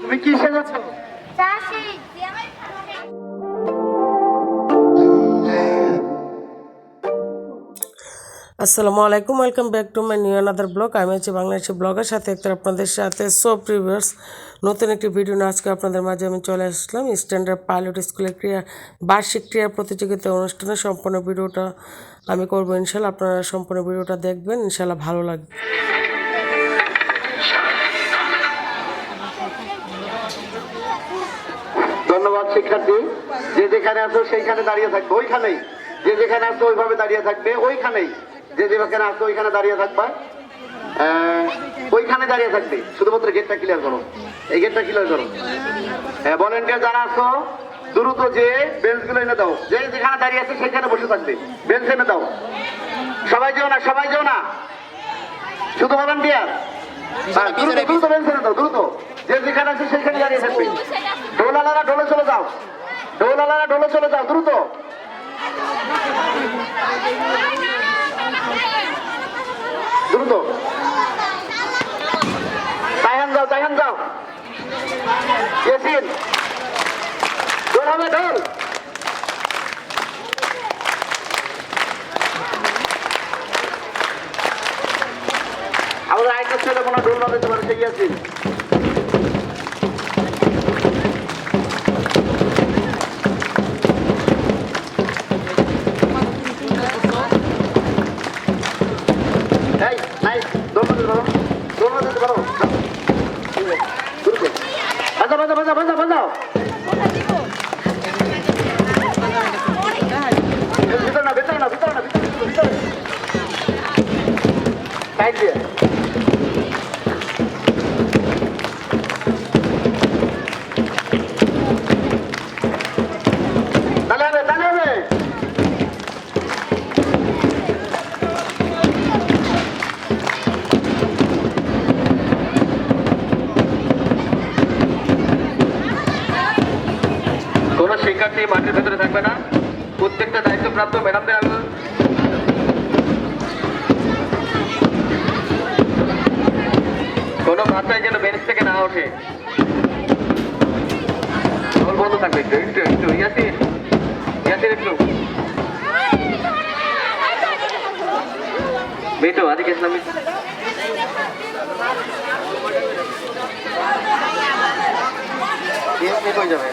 তুমি কি সেজেছো? চাষি আসসালামু আলাইকুম welcome back to my new another blog. আমি হচ্ছে বাংলাদেশি ব্লগের সাথে একটা আপনাদের সাথে সব প্রিভিয়ার্স নতুন একটি ভিডিও নিয়ে আজকে আপনাদের মাঝে আমি চলে আসলাম। স্ট্যান্ডার্ড পাইলট স্কুলের ক্রিয়া বার্ষিক ক্রীড়া প্রতিযোগিতা অনুষ্ঠানে সম্পূর্ণ ভিডিওটা আমি করব। ইনশাল্লাহ আপনারা সম্পূর্ণ ভিডিওটা দেখবেন। ইনশাল্লাহ ভালো লাগবে। যেখানে আছো সেইখানে দাঁড়িয়ে থাকবে ওইখানেই। যে যেখানে আছো ওইভাবে দাঁড়িয়ে থাকবে ওইখানেই। যে যেখানে আছো ওইখানে দাঁড়িয়ে থাকবা। ওইখানে দাঁড়িয়ে থাকবে। শুধুমাত্র গেটটা ক্লিয়ার করো। এই গেটটা ক্লিয়ার করো। হ্যাঁ ভলেন্টিয়ার যারা আছো দ্রুত যে বেঞ্চগুলো এনে দাও। যে যেখানে দাঁড়িয়ে আছে সেখানে বসে থাকবে। বেঞ্চ এনে দাও। সবাই যেও না সবাই যেও না। শুধু ভলেন্টিয়ার হ্যাঁ, দ্রুত দ্রুত বেঞ্চ এনে দাও দ্রুত। যে যেখানে আছে সেখানে দাঁড়িয়ে থাকবে। ডোলালারা ঢোলে চলে যাও। ডোলালারা ডোলে চলে যাও, দ্রুত। দ্রুত। তাইহান যাও তাইহান যাও। ইয়াসিন ডোল হবে ডোল আমাদের আরেকটা ছেলে মনে হয় ডোল বাজাতে পারে, সেই ইয়াসিন সাইড দিয়ে যেন বেঞ্চ থেকে না ওঠে। ঢোল বন্ধ থাকবে একটু একটু একটু। ইয়াসিন ইয়াসিন একটু। বেটো আদিকে ইসলামী কই যাবে।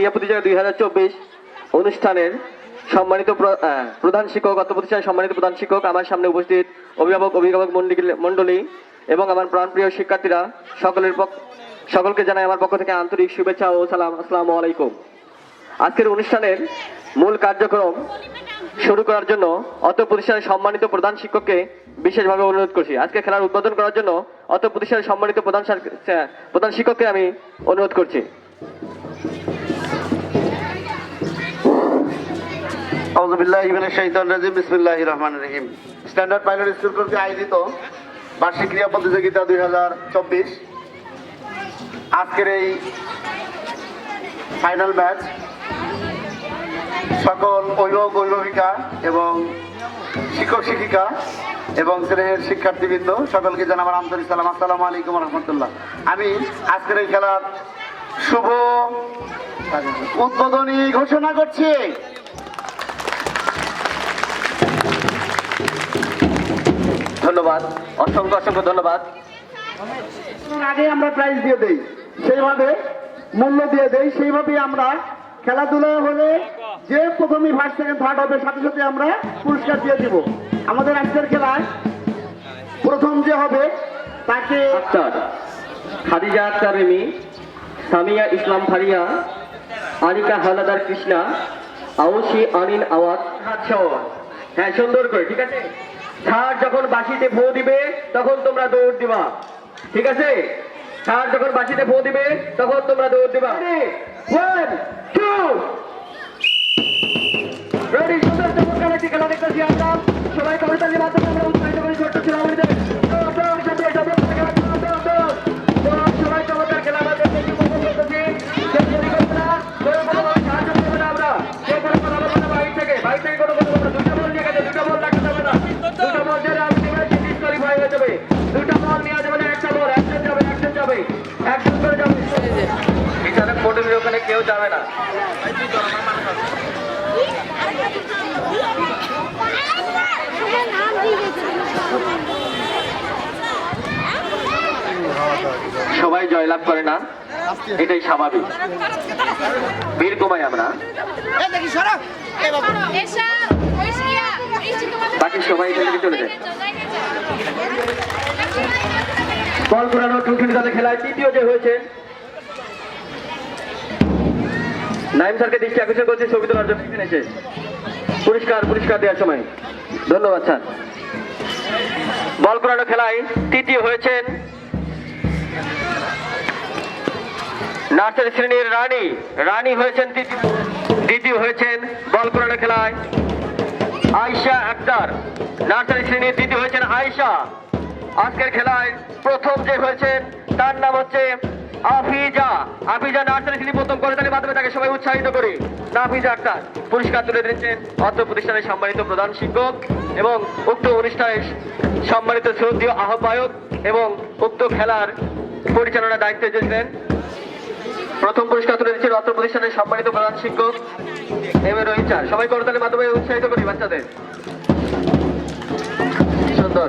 ক্রিয়া প্রতিযোগিতা দুই হাজার চব্বিশ অনুষ্ঠানের সম্মানিত প্রধান শিক্ষক অর্থ প্রতিষ্ঠানের সম্মানিত প্রধান শিক্ষক, আমার সামনে উপস্থিত অভিভাবক অভিভাবক মন্ডলী- এবং আমার প্রাণপ্রিয় শিক্ষার্থীরা সকলের পক্ষ সকলকে জানাই আমার পক্ষ থেকে আন্তরিক শুভেচ্ছা ও সালাম আসসালামু আলাইকুম। আজকের অনুষ্ঠানের মূল কার্যক্রম শুরু করার জন্য অত প্রতিষ্ঠানের সম্মানিত প্রধান শিক্ষককে বিশেষভাবে অনুরোধ করছি। আজকে খেলার উদ্বোধন করার জন্য অত প্রতিষ্ঠানের সম্মানিত প্রধান প্রধান শিক্ষককে আমি অনুরোধ করছি। রহমানির রহিম। স্ট্যান্ডার্ড স্কুল বার্ষিক ক্রীড়া প্রতিযোগিতা দুই হাজার চব্বিশ। আজকের এই ফাইনাল ম্যাচ সকল এবং শিক্ষক শিক্ষিকা এবং শিক্ষার্থীবৃন্দ, সকলকে জানাবার আন্তরিক সালাম। আসসালামু আলাইকুম রহমতুল্লাহ। আমি আজকের এই খেলার শুভ উদ্বোধনী ঘোষণা করছি। ধন্যবাদ অসংখ্য অসংখ্য ধন্যবাদ। আগে আমরা প্রাইজ দিয়ে দেই সেইভাবে মূল্য দিয়ে দেই সেইভাবেই আমরা খেলাধুলা হলে যে প্রথমে ফার্স্ট সেকেন্ড থার্ড হবে সাথে সাথে আমরা পুরস্কার দিয়ে দিব। আমাদের আজকের খেলায় প্রথম যে হবে তাকে আক্তার খাদিজা আক্তার রেমি সামিয়া ইসলাম ফারিয়া আনিকা হালাদার কৃষ্ণা আউসি আনিন আওয়াজ হ্যাঁ সুন্দর করে ঠিক আছে? স্যার যখন বাসিতে ভো দিবে, তখন তোমরা দৌড় দিবা। ঠিক আছে? ষাট যখন বাসিতে ভো দিবে, তখন তোমরা দৌড় দিবা। ওয়ান টু রেডি সবাই কবিতার মাধ্যমে আমরা উৎসাহিত করি ছোট্ট একজন করে যাবে বিচারক মোটরের ওখানে কেউ যাবে না। সবাই জয়লাভ করে না এটাই স্বাভাবিক। বীর কমাই আমরা। বাকি সবাই এখান থেকে চলে যায়। বল টুকটুকি দলে খেলায় তৃতীয় যে হয়েছে। নাইম স্যারকে দৃষ্টি আকর্ষণ করছে, ছবি তোলার জন্য এসে। পুরস্কার পুরস্কার দেওয়ার সময়। ধন্যবাদ, স্যার। বল করানো খেলায় তৃতীয় হয়েছেন নার্সারি শ্রেণির রানী। রানী হয়েছেন দ্বিতীয় হয়েছেন বল করানো খেলায় আয়শা আক্তার। নার্সারি শ্রেণির দ্বিতীয় হয়েছেন আয়শা। আজকের খেলায় প্রথম যে হয়েছেন তার নাম হচ্ছে আফিজা। আফিজা নার্সারি শ্রেণি প্রথম করতালির মাধ্যমে তাকে সবাই উৎসাহিত করি। নাফিজা আক্তার, পুরস্কার তুলে দিচ্ছেন অর্থ প্রতিষ্ঠানের সম্মানিত প্রধান শিক্ষক এবং উক্ত অনুষ্ঠানের সম্মানিত শ্রদ্ধীয় আহ্বায়ক এবং উক্ত খেলার পরিচালনার দায়িত্বে এসেছিলেন প্রথম পুরস্কার তুলে দিচ্ছেন অত্র প্রতিষ্ঠানের সম্মানিত প্রধান শিক্ষক এম এ রোহিত স্যার। সবাই করতালির মাধ্যমে উৎসাহিত করি বাচ্চাদের। সুন্দর।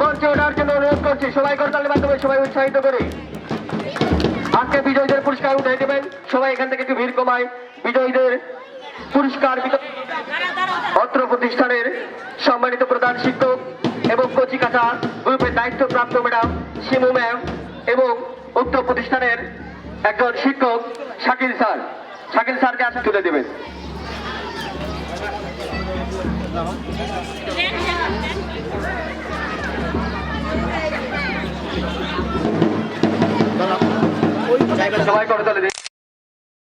মঞ্চে ওঠার জন্য অনুরোধ করছি। সবাই করতালের মাধ্যমে সবাই উৎসাহিত করি। আজকে বিজয়ীদের পুরস্কার উঠে দেবেন। সবাই এখান থেকে একটু ভিড় কমায়। বিজয়ীদের পুরস্কার অত্র প্রতিষ্ঠানের সম্মানিত প্রধান শিক্ষক এবং কচিকাটা গ্রুপের দায়িত্বপ্রাপ্ত ম্যাডাম শিমু ম্যাম এবং উক্ত প্রতিষ্ঠানের একজন শিক্ষক শাকিল স্যার। শাকিল স্যারকে আসা তুলে দেবেন। সবাই করতালি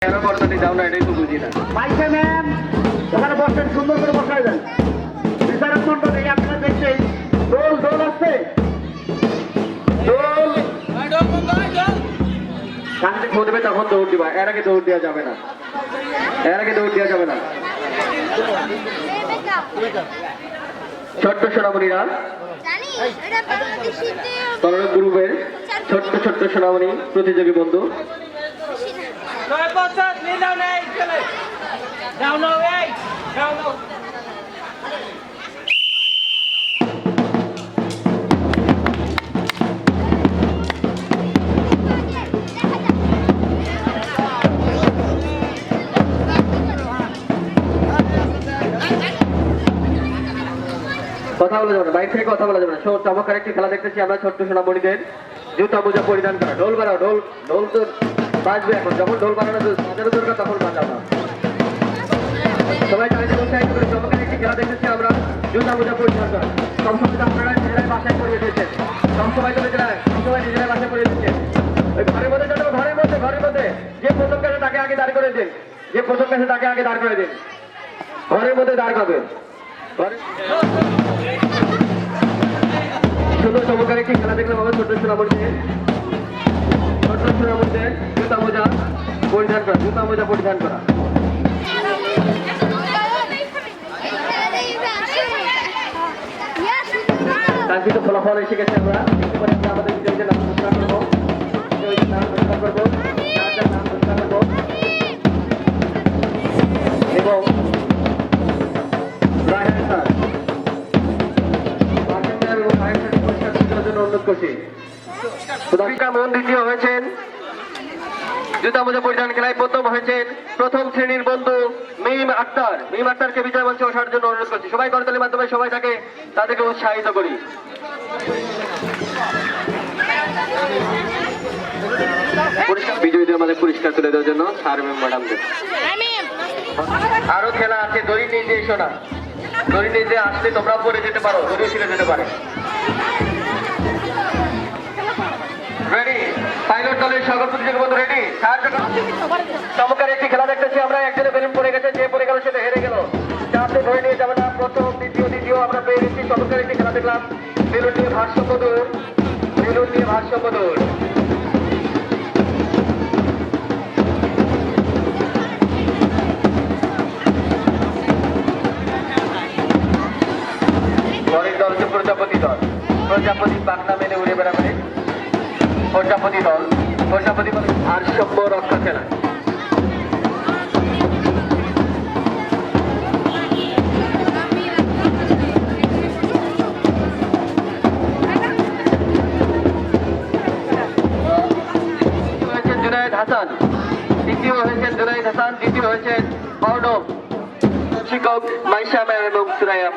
কেন করতালি দাও না এটাই তো বুঝি না। পাইছে ম্যাম ওখানে বসেন সুন্দর করে বসায় দেন। বিচারক মন্ডলী আপনারা দেখছেন দোল দোল আসছে। দোল। শান্তি ঘটবে তখন দৌড় দিবা এর আগে দৌড় দেওয়া যাবে না। এর আগে দৌড় দেওয়া যাবে না। ছোট্ট সোনামণিরা। জানি এটা বাংলাদেশিতে গ্রুপের ছোট্ট ছোট্ট সোনামণি প্রতিযোগী বন্ধু। না। নিয়ে যাও না এই যাও না. যাও đâu যাবে না বাইরে থেকে কথা বলা যাবে না। চমৎকার একটি খেলা দেখতেছি আমরা ছোট্ট সোনামণিদের জুতা মোজা পরিধান করা। ঢোল বাড়াও, ঢোল ঢোল তো বাজবে এখন। যখন ঢোল বাজানো বাজানো দরকার, তখন বাজাও সবাই তাদের উৎসাহিত করে। চমৎকার একটি খেলা দেখতেছি আমরা। জুতা মোজা পরিধান করা। সব তো আপনারা নিজেরাই বাসায় করিয়ে দিয়েছেন। সব তো নিজেরা সব সময় নিজেরাই বাসায় করিয়ে দিচ্ছেন ওই ঘরের মধ্যে যাতে ঘরের মধ্যে ঘরের মধ্যে। যে প্রথম কাছে তাকে আগে দাঁড় করে দিন। যে প্রথম কাছে তাকে আগে দাঁড় করে দিন। ঘরের মধ্যে দাঁড় করবেন। ঘরে- সুন্দর চমৎকার একটি খেলা দেখলাম আমার? ছোট্ট সোনামণিতে ছোট্ট সোনামণিতে জুতা মোজা পরিধান করা, জুতা মোজা পরিধান করা। কাঙ্ক্ষিত ফলাফল এসে গেছে আমরা। আমাদের যার নাম ঘোষণা করব। এবং প্রথম শ্রেণির বন্ধু মিম আক্তার। জন্য বিজয়ীদের মাঝে পুরস্কার তুলে দেওয়ার জন্য স্যার আরও খেলা আছে, দড়ি নিজে এসো না দড়ি নিজে আসলে তোমরা পরে যেতে পারো, দড়িও ছিঁড়ে যেতে পারে। রেডি পাইলট দলের রেডি একটি খেলা আমরা পড়ে গেছে, যে পড়ে সেটা হেরে ধরে নিয়ে যাবে না, প্রথম, দ্বিতীয় দ্বিতীয়, আমরা একটি খেলা দেখলাম। বেলুন নিয়ে বেলুন নিয়ে প্রজাপতি দল। প্রজাপতি পাখনা মেনে উড়ে বেড়াবে। প্রজাপতি দল প্রজাপতি দল ভারসাম্য রক্ষা খেলা। হয়েছেন জুনায়েদ হাসান। দ্বিতীয় হয়েছেন জুনায়েদ হাসান দ্বিতীয় হয়েছেন শিক্ষক মাইশা এবং সুরাইয়া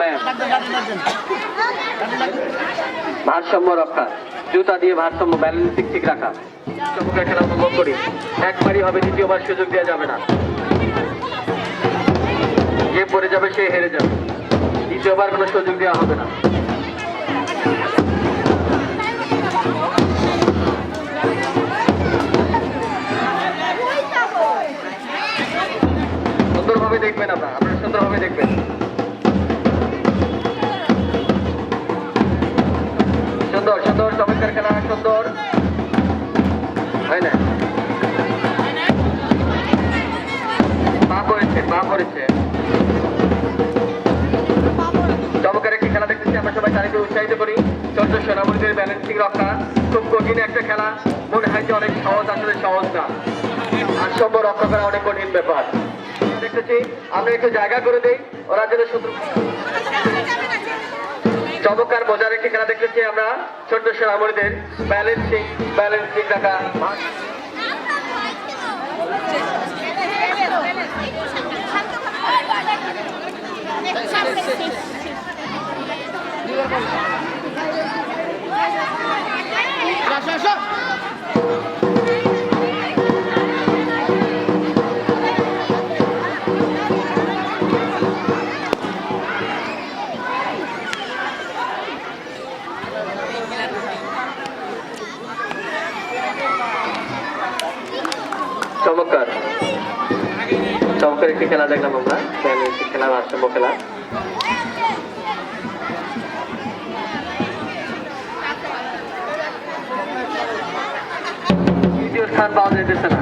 ভারসাম্য রক্ষা। জুতা দিয়ে ভারসাম্য ব্যালেন্স ঠিক ঠিক রাখা। চমৎকার খেলা উপভোগ করি। একবারই হবে, দ্বিতীয়বার সুযোগ দেওয়া যাবে না। যে পড়ে যাবে সে হেরে যাবে। দ্বিতীয়বার কোনো সুযোগ দেওয়া হবে না। দেখবেন। সুন্দর সুন্দর চমৎকার খেলা সুন্দর। হয় না? পা পড়েছে পা পড়েছে। একটি খেলা দেখতেছি, আমরা সবাই তারিখে উৎসাহিত করি। চন্দ্র সেনাপতিদের ব্যালেন্সিং রক্ষা। খুব কঠিন একটা খেলা। মনে হয় যে অনেক সহজ, আসলে সহজ না। ভারসাম্য রক্ষা করা অনেক কঠিন ব্যাপার। দেখতেছি আমরা একটু জায়গা করে দেই, ওরা যেন শত্রু চমৎকার মজার একটি খেলা দেখতেছি আমরা, ছোট্ট সেনামণিদের ব্যালেন্সিং ব্যালেন্সিং রাখা। চমৎকার। চমৎকার একটি খেলা দেখলাম আমরা। ব্যালেন্সিং খেলা ভারসাম্য খেলা। দ্বিতীয় স্থান পাওয়া যেতেছে না।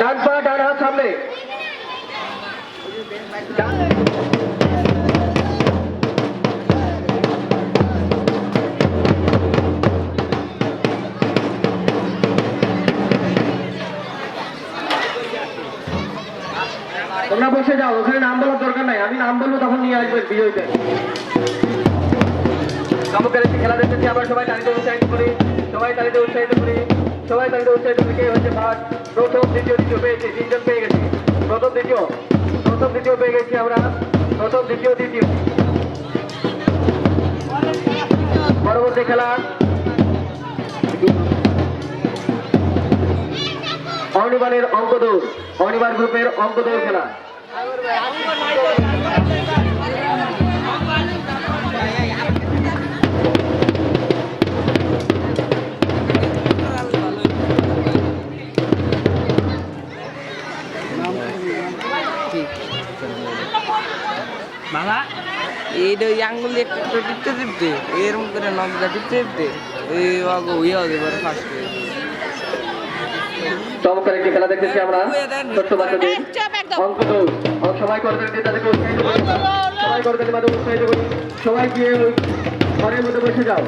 ডান পা ডান হাত সামনে। ওখানে নাম বলার দরকার নাই। আমি নাম বলব, তখন নিয়ে আসবেন বিজয়ীদের। সবাই উৎসাহিত করি। সবাই উৎসাহিত করি। সবাই উৎসাহিত পেয়ে গেছি। পেয়ে গেছি আমরা। প্রথম, দ্বিতীয় দ্বিতীয়। পরবর্তী খেলা। অনিবানের অঙ্ক দৌড় অনিবার গ্রুপের অঙ্ক দৌড় খেলা। মামা? এইটা ওই আঙ্গুল দিয়ে একটু টিপতে টিপতে এরকম করে নখটা টিপতে টিপতে এই অগো ইয়ে হবে এবার ফার্স্ট চমৎকার একটি খেলা দেখতেছি আমরা? ছোট্ট বাচ্চাদের। সবাই করতে তাদেরকে উৎসাহিত করি সবাই দিতে তাদেরকে উৎসাহিত করি সবাই গিয়ে ঘরের মধ্যে বসে যাও।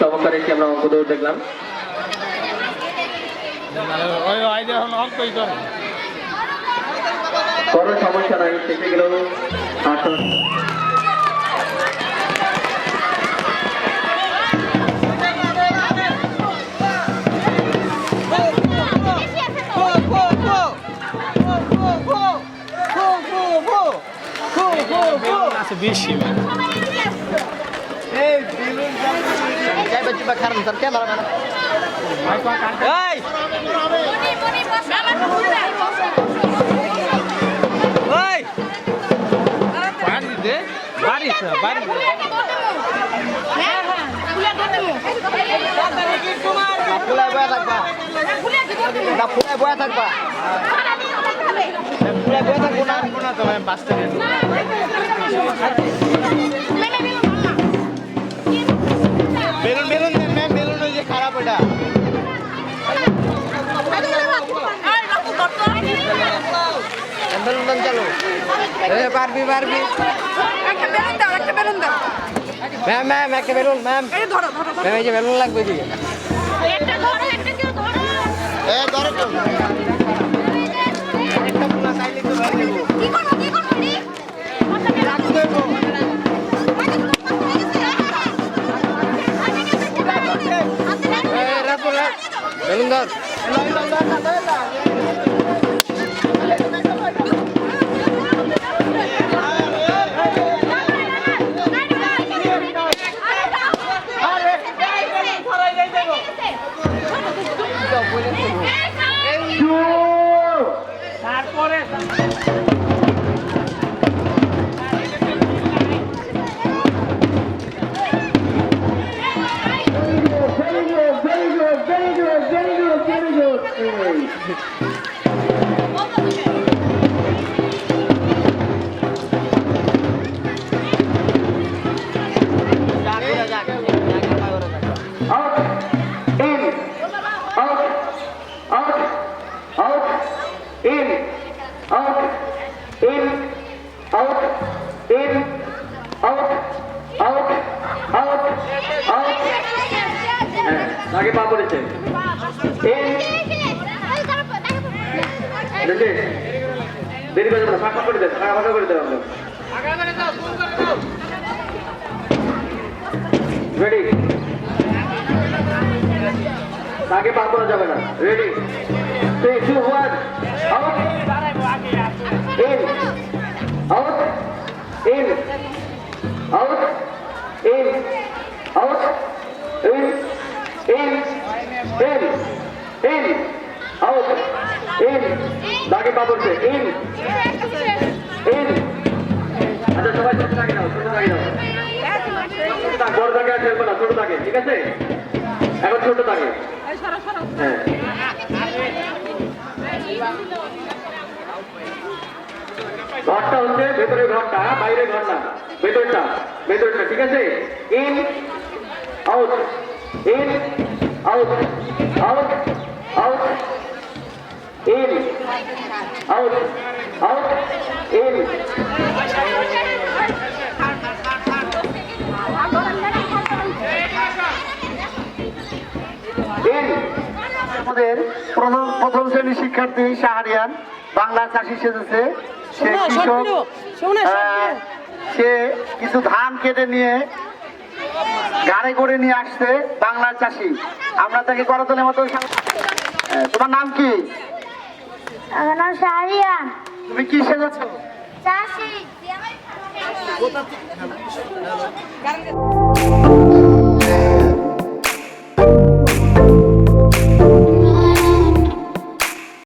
চমৎকার একটি আমরা অঙ্ক দৌড় দেখলাম। কোনো সমস্যা নাই শেষে গেলেও আসলে বেশি আছে হ্যাঁ, হ্যাঁ, খুলে ধরে দেবো। ফুলা বয়া থাকবা ফুলা বয়া থাকবা না না বেলুন বেলুন দেন ম্যাম বেলুন ওই যে খারাপ করতো। বেলুন চলো এ পারবি পারবি একটা বেলুন দাও একটা বেলুন দাও ম্যাম ম্যাম একটা বেলুন ম্যাম এই ধরো ধরো ধরো। ম্যাম এই যে বেলুন লাগবে কি একটা ধরো, একটা কেউ ধরো। এ ধরো তো একটা ফুলা চাইলে তো দেবো কি করব, কি করব রে? হাতে গেছে। বেলুন আগে পা পড়েছে। দেরি করে দেবো ফাঁকা করে দেন ফাঁকা ফাঁকা করে দেবো রেডি আগে পা করা যাবে না। Ready two one out in out in out in out in in in in, out, in, দাগে পড়ছে ইন ইন। আচ্ছা সবাই ছোট দাগে নাও, ছোট দাগে নাও। বড় দাগে আর খেলব ছোট দাগে, ঠিক আছে? এখন ছোট দাগে। হ্যাঁ। ঘরটা হচ্ছে ভেতরের ঘরটা, বাইরের ঘর না। ভেতরটা ভেতরটা, ঠিক আছে? In, out in, out. Out out in out out in in আমাদের প্রথম প্রথম শ্রেণির শিক্ষার্থী শাহরিয়ান বাংলা চাষি সেজেছে। সে কৃষক সে কিছু ধান কেটে নিয়ে গাড়ি করে নিয়ে আসছে বাংলার চাষি। আমরা তাকে করতলের মতো তোমার নাম কি? আমার নাম শাহরিয়ান তুমি কি সেজেছো? চাষি।